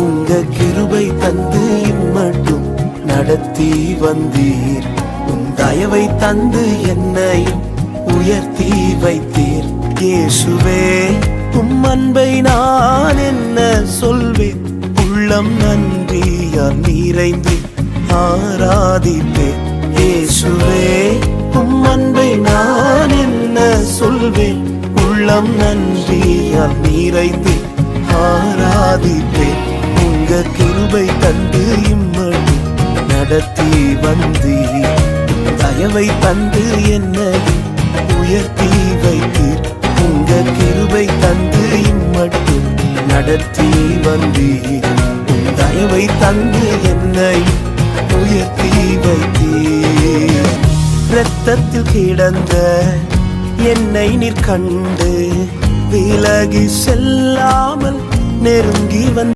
உங்க கிருபை தந்து இம்மட்டும் நடத்தி வந்தீர். உன் தயவை தந்து என்னையும் உயர்த்தி வைத்தீர். இயேசுவே உம் அன்பை நான் என்ன சொல்வேன்? உள்ளம் நன்றியால் நிறைந்து ஆராதிப்பேன். இயேசுவே உம் அன்பை நான் என்ன சொல்வேன்? உள்ளம் நன்றியால் நிறைந்து ஆராதிப்பேன். கிருபை தந்து இம்மடி நடத்தி வந்தீர் தயவை தந்து என்னை உயர்த்தி வைத்தீர் உங்க கிருபை தந்து இம்மட்டும் நடத்தி வந்தீர் தயவை தந்து என்னை உயர்த்தி வைத்தீர் இரத்தத்தில் கிடந்த என்னை நிற்கண்டு விலகி செல்லாமல் நெருங்கி வந்த.